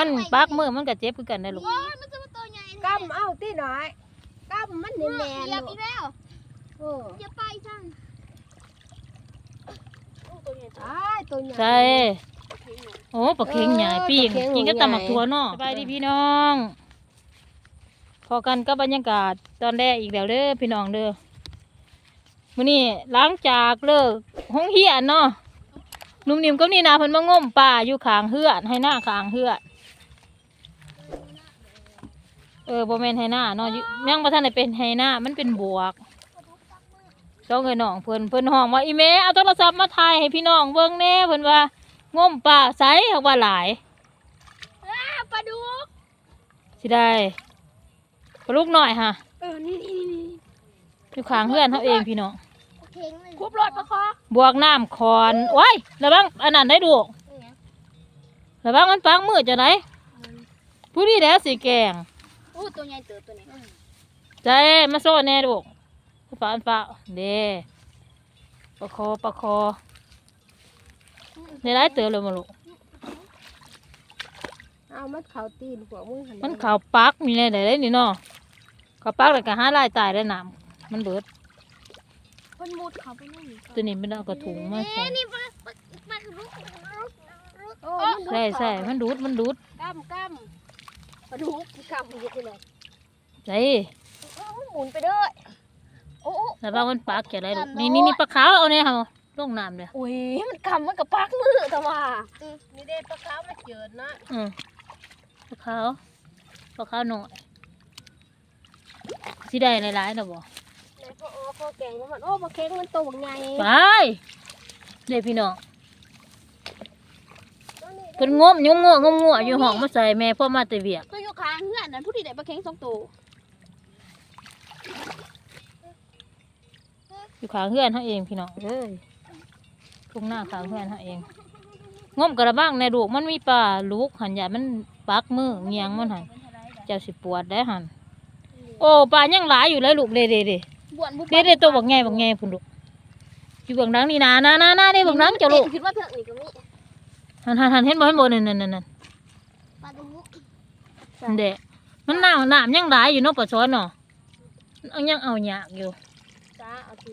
มันปักมือมันก็เจ็บคือกันได้ลูก โอ้ยมันจะมาตัวใหญ่กำเอาที่หน่อยกำมันแน่นเหๆยียบลูอีกกแล้วเอออย่าไปจังตัวใหญ่อ้ายตัวใหญ่ ใช่โอ้ปลาเค็งใหญ่ปิ้งปลาเค็งกินก็ใหญ่ตำหมักถั่วเนาะสบายดีพี่น้อง พอกันก็บรรยากาศตอนแรกอีกแล้วเด้อพี่น้องเด้อมื้อนี้หลังจากเลิกห้องเฮียนเนาะหนุ่มนิ่มก็นี่นะเพิ่นมางมป่าอยู่ข้างเฮือนให้หน้าข้างเฮือน เออบ่แม่นให้หน้าเนาะอยู่ยังบ่ทันได้เป็นให้หน้ามันเป็นบวกต้องเอ้ยน้องเพิ่นเพิ่นห้องว่าอีแม่เอาโทรศัพท์มาถ่ายให้พี่น้องเบิ่งแหน่เพิ่นว่างมป่าไสเฮาว่าหลายอ้าปลาดุกสิได้ปลูกหน่อยฮะเออนี่นี่นี่อยู่ข้างเฮือนเฮาเองพี่น้องเข่งเลยคุบรถปลาคอบวกน้ำคอนโอ้ยระวังอันนั้นได้ดูระวังมันปังมือจะไหนผู้นี้แหล้วสิแกง อู้ตัวใหญ่เติบตัวนี้ใจมาโซ่แน่ดูฟ้าอันฟ้าเด้ประคอประคอในร้ายเตือเลยมาลูกเอามันเข่าตีนหัวมือหั่มันขาวปักมีอะไรได้นี่เนาะขาวปักแล้วก็หาลายตายได้น้ำมันเบิดมันมุดเขาไปนู่นตัวนี้มันเอากระถุงมาใส่นี่ปลาปลาปลาดุกปลาดุกโอ้มันดูดใช่ใช่มันดูดมันดูดกำกำ ปลาดุกกำอยู่ที่ไหนใจหมุนไปด้วยโอ้โอ้แล้วว่ามันปักจะได้ลูกนี่นี่นี่ปลาขาวเอาเนี่ยค่ะลงน้ำเลยอุ้ยมันกำมันกับปักมือแต่ว่านี่เด้ปลาขาวมาเจิดนะอืมปลาขาวปลาขาวหน่อยสิได้หลายๆนะบ่ในพ่อโอ้พ่อแกงมันโอ้ปลาเค็งมันตัวบักใหญ่ไปเด้พี่น้องเพิ่นงมยุ่งงัวงมงัวอยู่ห้องมาใส่แม่พ่อมาแต่เวียก นนั้นผู้ที่ได้ปลาเค็งสองตัวอยู่ข้างเฮือนเฮาเองพี่น้องเอ้ยทุ่งหน้าข้างเฮือนเฮาเองงมกระบังในลูกมันมีปลาลูกหันอย่ามันปักมือเงียงมันหันเจ้าสิปวดได้หันโอ้ปลายังหลายอยู่เลยลูกเด้เด้เด้บวนบุบเด้เด้ตัวบักแง่บักแง่พุ่นลูกอยู่เบื้องหลังนี่นะนะนะนะนี่เบื้องหลังเจ้าลูกคิดว่าเพื่อนนี่ก็มีหันหันหันเห็นบ่เห็นบ่นั่นนั่นนั่นนั่นปลาดุก นั่นเด้มันน้ำน้ำยังหลายอยู่เนาะปลาช้อนเนาะเอายังเอาหยากอยู่จ้าเอาที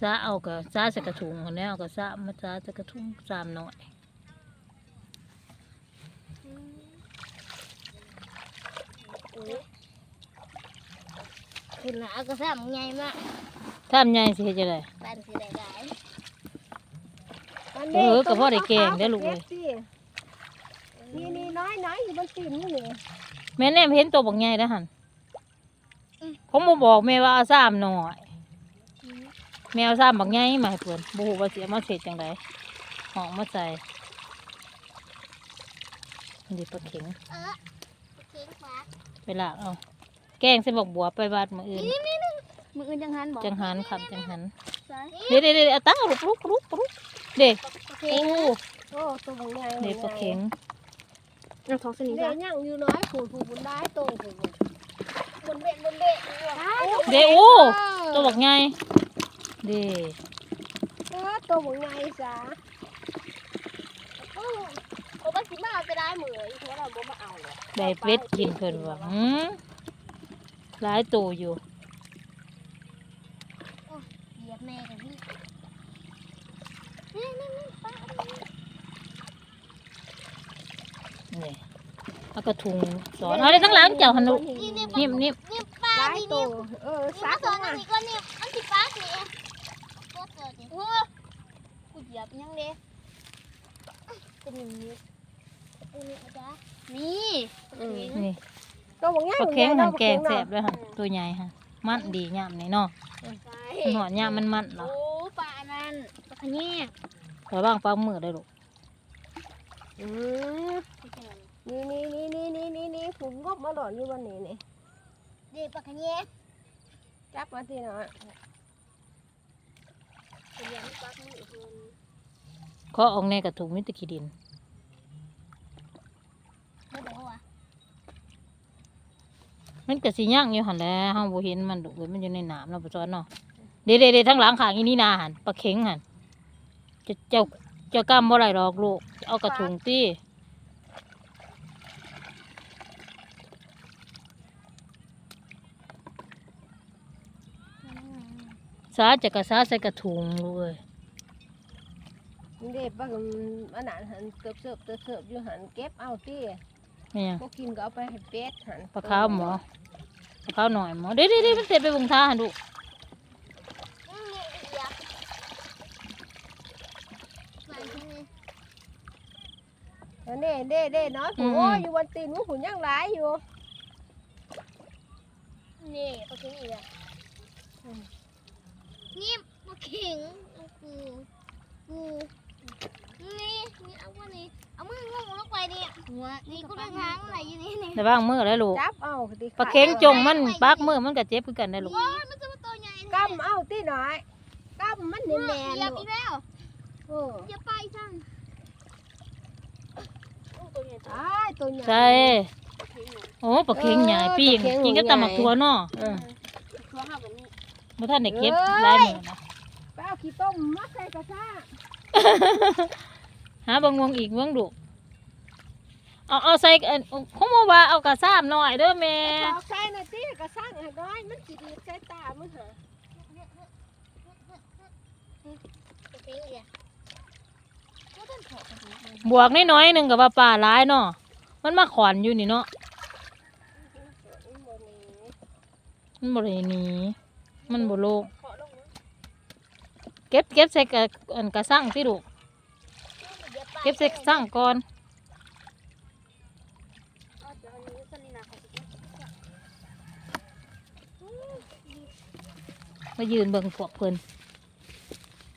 ซาเอาก็ซาใส่กระถุงหันแล้วก็ซามาซาใส่กระถุงสามหน่อยคุณนะเอากระแซมใหญ่มากทำยังสิเฮ็ดจังไดปลาสีได้ได้มันเออก็พอได้แกงได้ลูกเอ้ยนี่นี่น้อยน้อยอยู่บนตีนนี่นี่ แม่แน่เห็นตัวบักใหญ่แล้วหั่นผมบ่บอกแม่ว่าเอาสามหน่อย แม่เอาสามบักใหญ่มาให้เพิ่นบ่ฮู้ว่าสิเอามาเสร็จจังไดห้องมาใส่นี่ปลาเข็งเออเค็งปลาไปลากเอาแกงใส่บักบัวไปบาดมื้ออื่นมืออื่นจังหันบอกจังหันครับจังหันใช่เดี๋ยวเดี๋ยวเดี๋ยวเอาตั้งลุกลุกลุกลุกเด็กเค็โอ้งโอ้ตัวบักใหญ่เด็กปลาเข็ง เราท้องสนิทเดี๋ยวยังอยู่น้อยผูดผูดบุญได้โตผูดบนเบะบนเบะเด็กโอ้ตัวบักใหญ่เด็กเออตัวบักใหญ่จ้าโอ้บ้าสิมาเอาไปได้เหมือนเพราะเราบ่มาเอาเลยได้เป็ดกินเพิ่นว่าหืมหลายตัวอยู่ เหยียบแม่กันพี่นี่นี่นี่ปลา นี่เอากระทุงสอนเอาได้ทั้งหลังเจ้าหันลูกนี่นี่นิ่มนิ่มนี่ปลาหลายนี่ตันี่วเออนี่ซัมากสอนมาอันนี้ก็นี่อันที่ปลาสิก็เกิดดิโอ้กูเหยียบยังเด้เป็นอย่างนี้เอออาจารย์นี่นี่ตัวบักใหญ่ปลาเข็งหันแกงเนาะแซ่บเลยหันตัวใหญ่หันมันดียามนี่เนาะใช่มันหอดยามมันมันเหรอโอ้ปลาอันนั้นปลาขะแยงระวังปลามือได้ลูก อืมนี่นี่นี่นี่นี่นี่นี่ผมง บมาหล่อนอยู่วันนี้นี่เด็กปลาขะแยงจับมาทีหน่อยเลี้ยงปลาขะแยงเพิ่นเขาเออกในกระถุงมิตรขี้ดินไม่บอกว่ามันก็สิย่างอยู่หันแหล้วเฮาบ่เห็นมันดอกเว้ยมันอยู่ในน้ำเนาะปะจอนเนาะเด้ๆๆทั้งหลังข้างอีนี่นาหันปลาเข็งหันเจ้าเจ้าเจ้ากำบ่ได้ดอกลูก เอากระถุงตี้ สาจะกระสาใส่กระถุงลูกเอ้ยนี่เด็กบ้างอันนั้นหันเติบเสิร์ฟเติบเสิร์ฟอยู่หันเก็บเอาที่แม่ยังพวกกินก็เอาไปให้เป็ดหันปลาขาวหมอปลาขาวหน่อยหมอเดี๋ยวเดี๋ยวเดี๋ยวมันเสร็จไปบุงท่าหันดูอืมเหยียบไปที่นี่อันนี้เด้เด้น้อยผู้โอ้ยอยู่บนตีนผู้ผู้ยังหลายอยู่นี่ปลาเข็งอีกอะนี่ปลาเข็งเอากูกูนี่นี่เอาวันนี้เอามืองงลงไปดิหัวนี่กูเดินทางอะไรอยู่นี่นี่ในบ้างมือแล้วลูกจับเอาดิปลาเค็งจงมันปักมือมันก็เจ็บคือกันได้ลูกโอ้ยมันจะมาตัวใหญ่กำเอาที่หน่อยกำมันแน่นเหยียบๆอีลูกกแล้วเอออย่าไปจังตัวใหญ่ตายตัวใหญ่ใช่โอ้ปลาเค็งใหญ่ปิ้งปลาเค็งกินก็ตำหมักใหญ่ถั่วเนาะเออตัวห้าแบบนี้บ่ท่านได้เก็บเอ้ยหลายมือนะไปเอา ขี้ต้มมาใส่กระซ่าหาเบางวงอีกเบิ่งดูเอาเอาใส่เอิ่นคงบ่ว่าเอากระซ้ำหน่อยเด้อแม่ขอใส่หน่อยสิกระซ่าให้น้อยมันสิดีใส่ตามึงหาตัวเข็งอีกอะก็ต้องถอดกันดิบวกน้อยๆหนึงก็ว่าป่าหลายเนาะมันมาขอนอยู่นี่เนาะมันบ่ได้หนีมันบ่โลกขอลงมา เก็บเก็บใส่กระอันกระสังสิลูกอย่าไปเก็บใส่กระสังก่อนเอาเดี๋ยวอันนี้ก็นี่นะค่ะมายืนเบิ่งพวกเพิ่น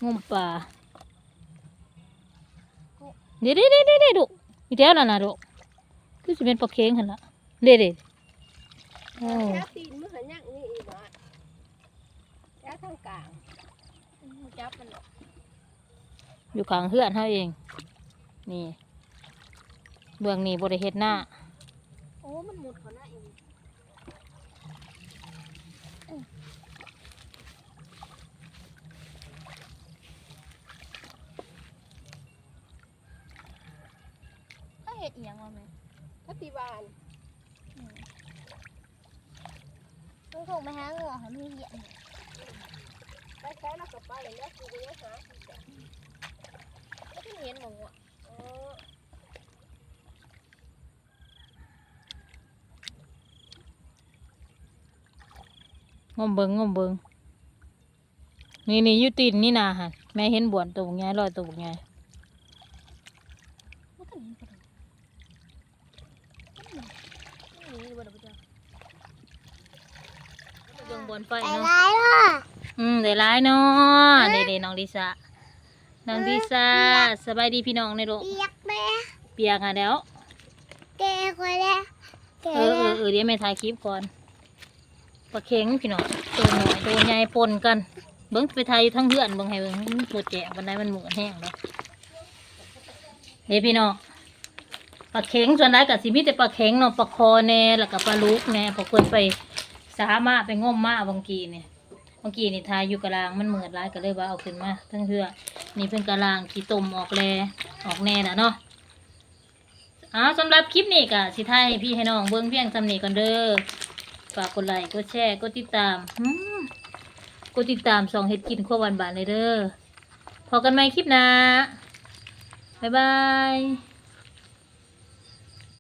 งมปลาเดี๋ยวเดี๋ยวเดี๋ยวเดี๋ยวดูมีแถวนั่นน่ะดูคือสิเป็นปลาเค็งหั่นล่ะเด้เด้โอ้แค่ตีนมึงหายังนี่อีกบ่แค่ทางกลาง จับมันหรอกอยู่ข้างเฮือนเฮาเอง นี่เบื้องนี้บ่ได้เฮ็ดหน้า โอ้ มันหมดก่อนหน้าเองก็เห็ดอีหยังวะแม่ถ้าตีบานมึงคงไปหางัวของมึงเหยียบไป ใช้แล้วก็ไปแล้วกูก็ยังหาก็ที่เห็นหมูอะเอองมเบิงงมเบิงนี่นี่อยู่ตีนนี่นาหันแม่เห็นบ่วนตัวบกใหญ่ลอยตัวบกใหญ่มันก็หนีไปเลยมันหนีมันหนีบ่ได้ไปเจอเบิ่งบนไฟไปเนาะไล่ล่ะ อืมได้หลายเนาะเด้ๆน้องดิซาน้องดิซาสบายดีพี่น้องในโลกเปียกแม่เปียกอะแล้วแกคนแล้วแกเออเออเออเดี๋ยวแม่ถ่ายคลิปก่อนปลาเค็งพี่น้องตัวหน่อยตัวใหญ่ปนกันเบิ้งไปถ่ายอยู่ทั้งเฮือนเบิ้งให้เบิ้งปวดแจกบันไดมันหมุนแห้งเลยเฮ้พี่น้องปลาเค็งส่วนใหญ่กับสิมีแต่ปลาเค็งเนาะปลาคอแน่แล้วก็ปลาลูกแน่พอคนไปสามาไปง่มมาบางกีเนี่ย บางกีนี่ทายอยู่กะลางมันเหมือดร้ายก็เลยว่าเอาขึ้นมาทั้งเฮือนี่เป็นกะลางขี้ต้มออกแลออกแน่น่ะเนาะอ่าสำหรับคลิปนี้ก็สิท้ายพี่ให้น้องเบิ่งเพียงสำนี้ก่อนเด้อฝากกดไลค์กดแชร์กดติดตามกดติดตามสองเฮ็ดกินขั้ววานบานเลยเด้อพอกันใหมคลิปหน้าบ๊ายบาย